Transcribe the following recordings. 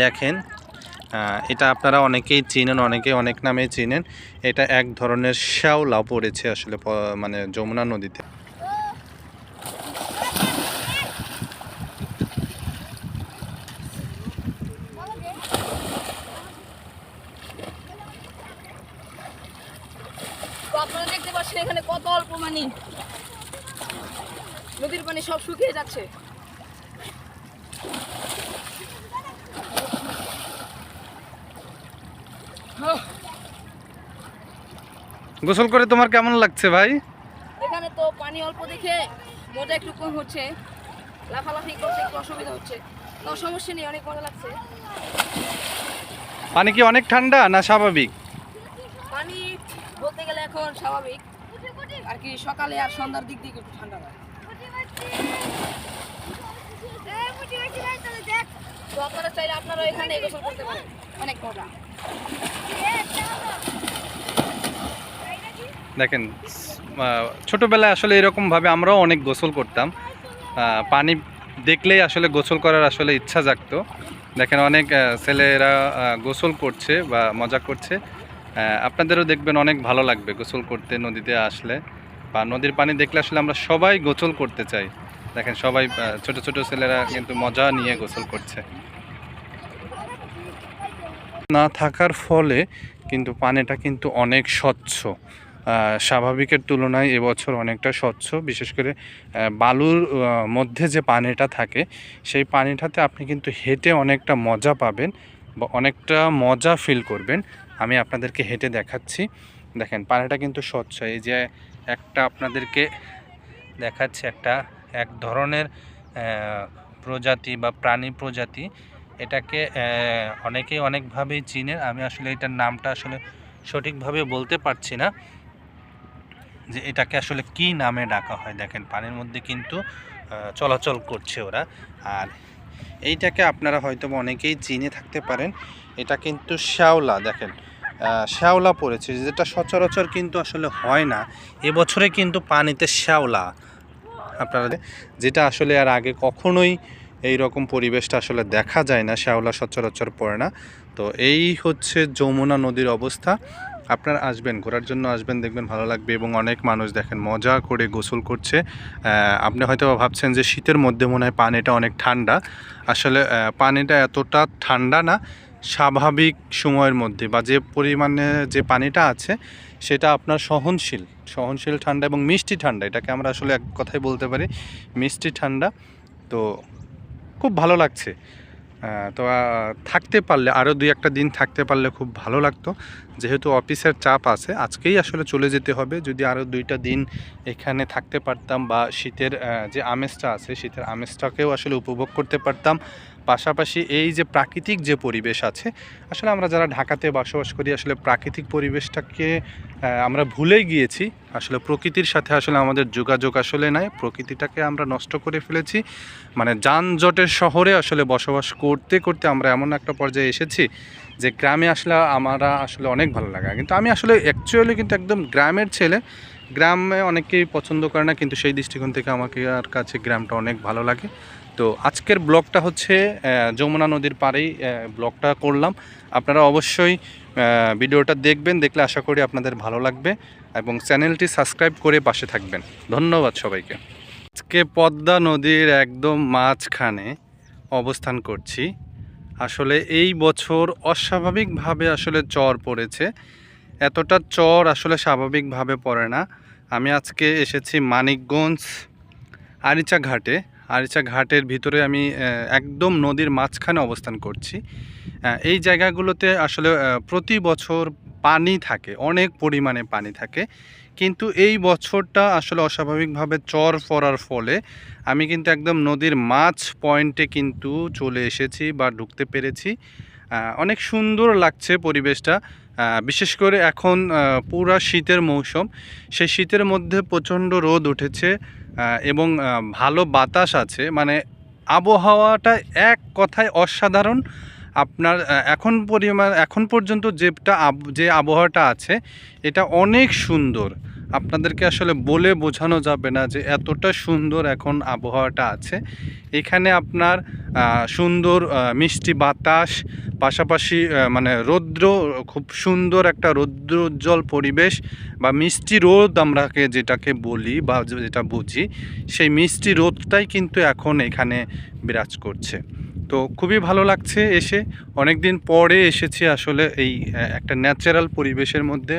দেখেন এটা আপনারা অনেকেই চিনেন, অনেকেই অনেক নামে চিনেন। এটা এক ধরনের শ্যাওলা পড়েছে আসলে মানে যমুনা নদীতে। দেখতে পাচ্ছেন এখানে কত অল্প পানি নদীর পানি সব শুকিয়ে যাচ্ছে। গোসল করে তোমার কেমন লাগছে ভাই? এখানে তো পানি অল্প দেখে মজা একটু কম হচ্ছে। লাফালাফি করতে একটু অসুবিধা হচ্ছে। তাও সমস্যা নেই অনেক মজা লাগছে। পানি কি অনেক ঠান্ডা না স্বাভাবিক? পানি বলতে গেলে এখন স্বাভাবিক। আর কি সকালে আর সন্ধ্যার দিক দিয়ে একটু ঠান্ডা হয় তো আপনারা চাইলে আপনারা এখানে গোসল করতে পারেন। অনেক মজা। দেখেন ছোটবেলায় আসলে এরকমভাবে আমরাও অনেক গোসল করতাম। পানি দেখলেই আসলে গোসল করার আসলে ইচ্ছা জাগতো। দেখেন, অনেক ছেলেরা গোসল করছে বা মজা করছে। আপনাদেরও দেখবেন অনেক ভালো লাগবে গোসল করতে নদীতে আসলে। বা নদীর পানি দেখলে আসলে আমরা সবাই গোসল করতে চাই। দেখেন, সবাই ছোট ছোট ছেলেরা কিন্তু মজা নিয়ে গোসল করছে। না থাকার ফলে কিন্তু পানিটা কিন্তু অনেক স্বচ্ছ। স্বাভাবিকের তুলনায় এবছর অনেকটা স্বচ্ছ, বিশেষ করে বালুর মধ্যে যে পানিটা থাকে, সেই পানিটাতে আপনি কিন্তু হেঁটে অনেকটা মজা পাবেন বা অনেকটা মজা ফিল করবেন। আমি আপনাদেরকে হেঁটে দেখাচ্ছি। দেখেন, পানিটা কিন্তু স্বচ্ছ। এই যে একটা আপনাদেরকে দেখাচ্ছে, একটা এক ধরনের প্রজাতি বা প্রাণী প্রজাতি। এটাকে অনেকেই অনেকভাবেই চিনে আমি আসলে এটার নামটা আসলে সঠিকভাবে বলতে পারছি না। যে এটাকে আসলে কি নামে ডাকা হয়? দেখেন, পানির মধ্যে কিন্তু চলাচল করছে ওরা। আর এইটাকে আপনারা হয়তো অনেকেই চিনে থাকতে পারেন। এটা কিন্তু শ্যাওলা, দেখেন। শ্যাওলা পড়েছে, যেটা সচরাচর কিন্তু আসলে হয় না। এবছরে কিন্তু পানিতে শ্যাওলা। আপনারা যেটা আসলে আর আগে কখনোই এই রকম পরিবেশটা আসলে দেখা যায় না, শ্যাওলা সচরাচর পড়ে না। তো এই হচ্ছে যমুনা নদীর অবস্থা। আপনারা আসবেন, ঘোরার জন্য আসবেন, দেখবেন ভালো লাগবে এবং অনেক মানুষ দেখেন মজা করে গোসল করছে। আপনি হয়তো ভাবছেন যে শীতের মধ্যে মনে হয় পানিটা অনেক ঠান্ডা। আসলে পানিটা এতটা ঠান্ডা না, স্বাভাবিক সময়ের মধ্যে বা যে পরিমাণে যে পানিটা আছে, সেটা আপনার সহনশীল। সহনশীল ঠান্ডা এবং মিষ্টি ঠান্ডা, এটাকে আমরা আসলে এক কথাই বলতে পারি, মিষ্টি ঠান্ডা। তো খুব ভালো লাগছে। তো থাকতে পারলে, আরও দুই একটা দিন থাকতে পারলে খুব ভালো লাগতো। যেহেতু অফিসের চাপ আছে, আজকেই আসলে চলে যেতে হবে। যদি আরও দুইটা দিন এখানে থাকতে পারতাম বা শীতের যে আমেজটা আছে, শীতের আমেজটাকেও আসলে উপভোগ করতে পারতাম। পাশাপাশি এই যে প্রাকৃতিক যে পরিবেশ আছে, আসলে আমরা যারা ঢাকাতে বসবাস করি, আসলে প্রাকৃতিক পরিবেশটাকে আমরা ভুলেই গিয়েছি। আসলে প্রকৃতির সাথে আসলে আমাদের যোগাযোগ আসলে নাই। প্রকৃতিটাকে আমরা নষ্ট করে ফেলেছি। মানে যানজটের শহরে আসলে বসবাস করতে করতে আমরা এমন একটা পর্যায়ে এসেছি যে গ্রামে আসলে আমরা আসলে অনেক ভালো লাগে। কিন্তু আমি আসলে অ্যাকচুয়ালি কিন্তু একদম গ্রামের ছেলে। গ্রামে অনেকেই পছন্দ করে না, কিন্তু সেই দৃষ্টিকোণ থেকে আমাকে আর কাছে গ্রামটা অনেক ভালো লাগে। তো আজকের ব্লগটা হচ্ছে যমুনা নদীর পাড়েই ব্লগটা করলাম। আপনারা অবশ্যই ভিডিওটা দেখবেন, দেখলে আশা করি আপনাদের ভালো লাগবে এবং চ্যানেলটি সাবস্ক্রাইব করে পাশে থাকবেন। ধন্যবাদ সবাইকে। আজকে পদ্মা নদীর একদম মাঝখানে অবস্থান করছি। আসলে এই বছর অস্বাভাবিকভাবে আসলে চর পড়েছে। এতটা চর আসলে স্বাভাবিকভাবে পড়ে না। আমি আজকে এসেছি মানিকগঞ্জ আরিচা ঘাটে। আরিচা ঘাটের ভিতরে আমি একদম নদীর মাঝখানে অবস্থান করছি। এই জায়গাগুলোতে আসলে প্রতি বছর পানি থাকে, অনেক পরিমাণে পানি থাকে। কিন্তু এই বছরটা আসলে অস্বাভাবিকভাবে চর পড়ার ফলে আমি কিন্তু একদম নদীর মাছ পয়েন্টে কিন্তু চলে এসেছি বা ঢুকতে পেরেছি। অনেক সুন্দর লাগছে পরিবেশটা। বিশেষ করে এখন পুরা শীতের মৌসুম। সেই শীতের মধ্যে প্রচণ্ড রোদ উঠেছে এবং ভালো বাতাস আছে। মানে আবহাওয়াটা এক কথায় অসাধারণ। আপনার এখন পরিমাণ, এখন পর্যন্ত যেটা যে আবহাওয়াটা আছে, এটা অনেক সুন্দর। আপনাদেরকে আসলে বলে বোঝানো যাবে না যে এতটা সুন্দর এখন আবহাওয়াটা আছে। এখানে আপনার সুন্দর মিষ্টি বাতাস, পাশাপাশি মানে রৌদ্র, খুব সুন্দর একটা রৌদ্রোজ্জ্বল পরিবেশ বা মিষ্টি রোদ আমরাকে যেটাকে বলি বা যেটা বুঝি, সেই মিষ্টি রোদটাই কিন্তু এখন এখানে বিরাজ করছে। তো খুবই ভালো লাগছে এসে। অনেক দিন পরে এসেছি আসলে এই একটা ন্যাচারাল পরিবেশের মধ্যে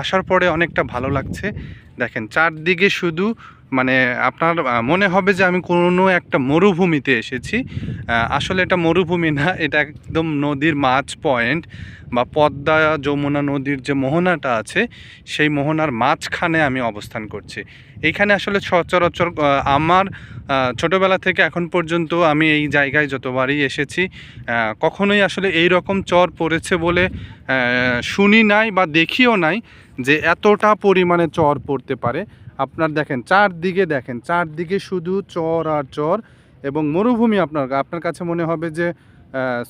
আসার পরে অনেকটা ভালো লাগছে। দেখেন, চারদিকে শুধু মানে আপনার মনে হবে যে আমি কোনো একটা মরুভূমিতে এসেছি। আসলে এটা মরুভূমি না, এটা একদম নদীর মাঝ পয়েন্ট বা পদ্মা যমুনা নদীর যে মোহনাটা আছে, সেই মোহনার মাঝখানে আমি অবস্থান করছি। এইখানে আসলে সচরাচর আমার ছোটোবেলা থেকে এখন পর্যন্ত আমি এই জায়গায় যতবারই এসেছি কখনোই আসলে এই রকম চর পড়েছে বলে শুনি নাই বা দেখিও নাই যে এতটা পরিমাণে চর পড়তে পারে। আপনার দেখেন, চারদিকে দেখেন, চারদিকে শুধু চর আর চর এবং মরুভূমি আপনার আপনার কাছে মনে হবে যে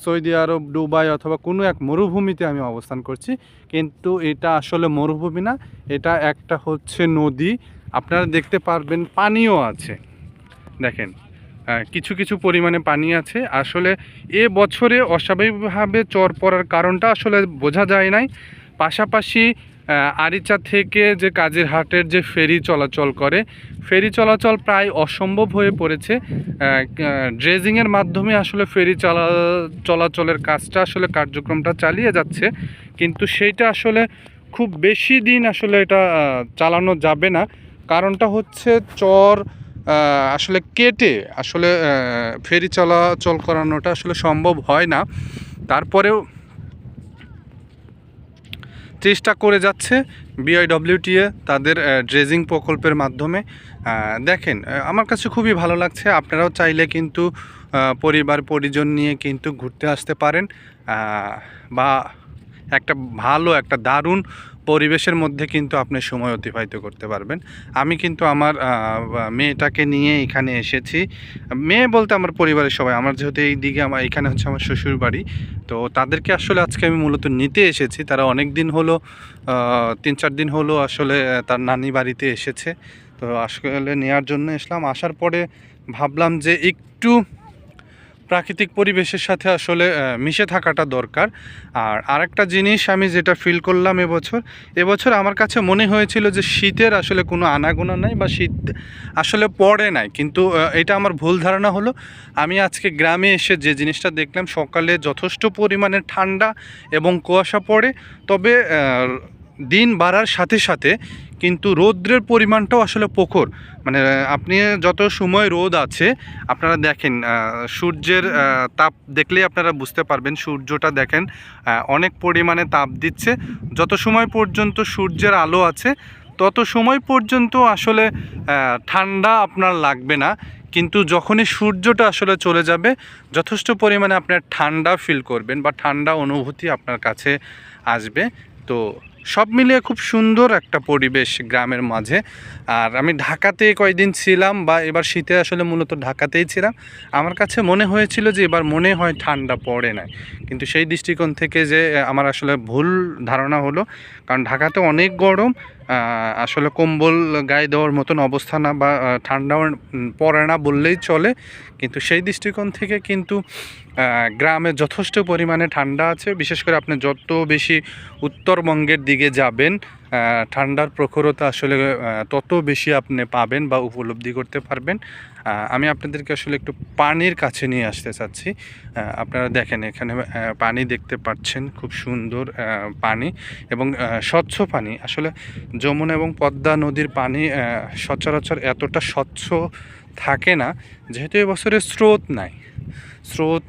সৌদি আরব, দুবাই অথবা কোনো এক মরুভূমিতে আমি অবস্থান করছি। কিন্তু এটা আসলে মরুভূমি না, এটা একটা হচ্ছে নদী। আপনারা দেখতে পারবেন পানিও আছে। দেখেন কিছু কিছু পরিমাণে পানি আছে। আসলে এ বছরে অস্বাভাবিকভাবে চর পড়ার কারণটা আসলে বোঝা যায় নাই। পাশাপাশি আরিচা থেকে যে কাজের হাটের যে ফেরি চলাচল করে, ফেরি চলাচল প্রায় অসম্ভব হয়ে পড়েছে। ড্রেজিংয়ের মাধ্যমে আসলে ফেরি চলা, চলাচলের কাজটা আসলে কার্যক্রমটা চালিয়ে যাচ্ছে, কিন্তু সেইটা আসলে খুব বেশি দিন আসলে এটা চালানো যাবে না। কারণটা হচ্ছে চর আসলে কেটে আসলে ফেরি চলাচল করানোটা আসলে সম্ভব হয় না। তারপরেও চেষ্টা করে যাচ্ছে বিআইডব্লিউটিএ তাদের ড্রেজিং প্রকল্পের মাধ্যমে। দেখেন আমার কাছে খুবই ভালো লাগছে। আপনারাও চাইলে কিন্তু পরিবার, পরিজন নিয়ে কিন্তু ঘুরতে আসতে পারেন। বা একটা ভালো, একটা দারুণ পরিবেশের মধ্যে কিন্তু আপনি সময় অতিবাহিত করতে পারবেন। আমি কিন্তু আমার মেয়েটাকে নিয়ে এখানে এসেছি। মেয়ে বলতে আমার পরিবারের সবাই। আমার যেহেতু এই দিকে আমার, এখানে হচ্ছে আমার শ্বশুর বাড়ি তো তাদেরকে আসলে আজকে আমি মূলত নিতে এসেছি। তারা অনেক দিন হলো তিন চার দিন হলো আসলে তার নানি বাড়িতে এসেছে। তো আসলে নেওয়ার জন্য এসলাম। আসার পরে ভাবলাম যে একটু প্রাকৃতিক পরিবেশের সাথে আসলে মিশে থাকাটা দরকার। আর আরেকটা জিনিস আমি যেটা ফিল করলাম এবছর এবছর আমার কাছে মনে হয়েছিল যে শীতের আসলে কোনো আনাগোনা নাই বা শীত আসলে পড়ে নাই। কিন্তু এটা আমার ভুল ধারণা হলো, আমি আজকে গ্রামে এসে যে জিনিসটা দেখলাম, সকালে যথেষ্ট পরিমাণে ঠান্ডা এবং কুয়াশা পড়ে। তবে দিন বাড়ার সাথে সাথে কিন্তু রৌদ্রের পরিমাণটাও আসলে প্রখর। মানে আপনি যত সময় রোদ আছে, আপনারা দেখেন সূর্যের তাপ দেখলেই আপনারা বুঝতে পারবেন, সূর্যটা দেখেন অনেক পরিমাণে তাপ দিচ্ছে। যত সময় পর্যন্ত সূর্যের আলো আছে, তত সময় পর্যন্ত আসলে ঠান্ডা আপনার লাগবে না। কিন্তু যখনই সূর্যটা আসলে চলে যাবে, যথেষ্ট পরিমাণে আপনার ঠান্ডা ফিল করবেন বা ঠান্ডা অনুভূতি আপনার কাছে আসবে। তো সব মিলিয়ে খুব সুন্দর একটা পরিবেশ গ্রামের মাঝে। আর আমি ঢাকাতে কয়েকদিন ছিলাম বা এবার শীতে আসলে মূলত ঢাকাতেই ছিলাম। আমার কাছে মনে হয়েছিল যে এবার মনে হয় ঠান্ডা পড়ে না কিন্তু সেই দৃষ্টিকোণ থেকে যে আমার আসলে ভুল ধারণা হলো। কারণ ঢাকাতে অনেক গরম আসলে কম্বল গায়ে দেওয়ার মতন অবস্থা না বা ঠান্ডা ঠান্ডাও পড়ে না বললেই চলে। কিন্তু সেই দৃষ্টিকোণ থেকে কিন্তু গ্রামে যথেষ্ট পরিমাণে ঠান্ডা আছে। বিশেষ করে আপনি যত বেশি উত্তরবঙ্গের দিকে যাবেন ঠান্ডার প্রখরতা আসলে তত বেশি আপনি পাবেন বা উপলব্ধি করতে পারবেন। আমি আপনাদেরকে আসলে একটু পানির কাছে নিয়ে আসতে চাচ্ছি। আপনারা দেখেন এখানে পানি দেখতে পাচ্ছেন, খুব সুন্দর পানি এবং স্বচ্ছ পানি। আসলে যমুনা এবং পদ্মা নদীর পানি সচরাচর এতটা স্বচ্ছ থাকে না, যেহেতু এবছরে স্রোত নাই। স্রোত